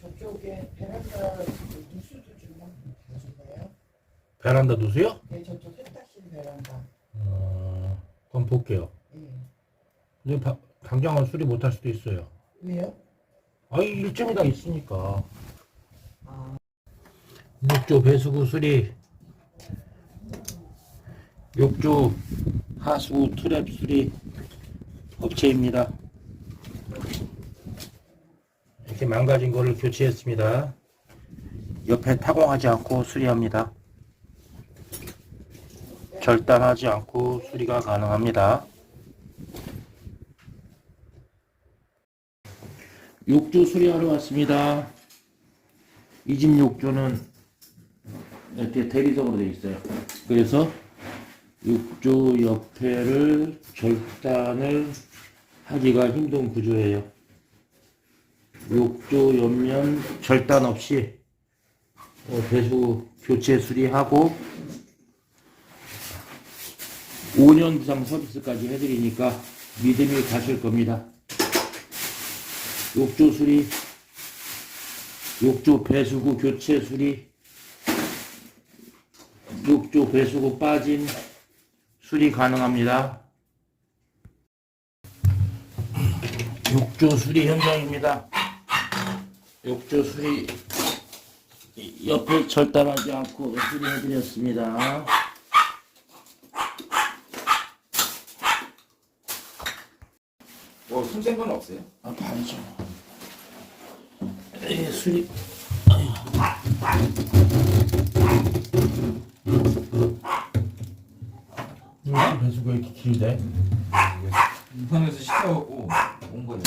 저쪽에 베란다 누수도 좀 보실까요? 베란다 누수요? 네, 저쪽 세탁실 베란다. 어, 그럼 볼게요. 예. 근데 바- 당장은 수리 못할 수도 있어요. 왜요? 아이 일정이 다 있으니까. 아, 욕조 배수구 수리, 욕조 하수 트랩 수리 업체입니다. 이렇게 망가진 거를 교체했습니다. 옆에 타공하지 않고 수리합니다. 절단하지 않고 수리가 가능합니다. 욕조 수리하러 왔습니다. 이집 욕조는 이렇게 대리석으로 되어 있어요. 그래서 욕조 옆에를 절단을 하기가 힘든 구조예요. 욕조 옆면 절단 없이 어, 배수 교체 수리하고 5년 이상 서비스까지 해드리니까 믿음이 가실 겁니다. 욕조 수리, 욕조 배수구 교체 수리, 욕조 배수구 빠진 수리 가능합니다. 욕조 수리 현장입니다. 욕조 수리 옆에 절단하지 않고 수리해드렸습니다. 뭐 손댄 건 없어요? 아, 다르죠. 예, 수리. 왜 배수가 이렇게 길대? 인터넷에서 시켜갖고 온 거네.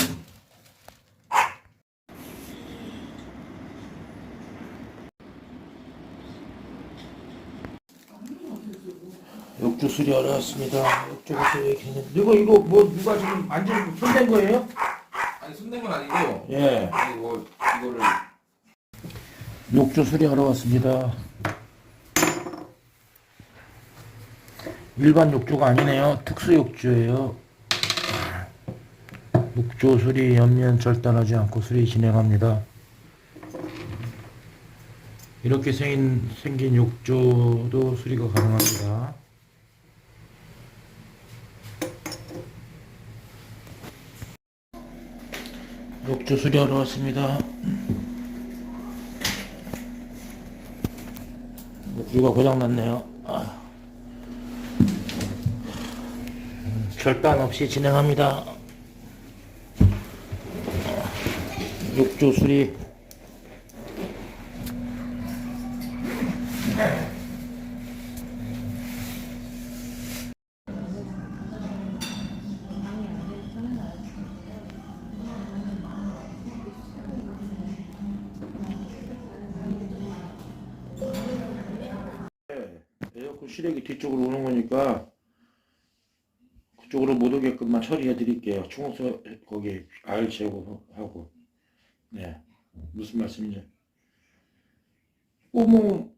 욕조 수리 어려웠습니다. 욕조가 또 이렇게 있는데. 이거, 이거 뭐 누가 지금 완전 손댄 거예요? 아니 손댄 건 아니고 예. 아니 뭐 이거를 욕조 수리하러 왔습니다. 일반 욕조가 아니네요. 특수 욕조예요. 욕조 수리 옆면 절단하지 않고 수리 진행합니다. 이렇게 생긴, 생긴 욕조도 수리가 가능합니다. 욕조 수리하러 왔습니다. 욕조가 고장났네요. 아. 절단 없이 진행합니다. 욕조 수리. 에어컨 실외기 뒤쪽으로 오는 거니까 그쪽으로 못 오게끔만 처리해 드릴게요. 청소 거기 알 제거하고 네 무슨 말씀이죠? 어머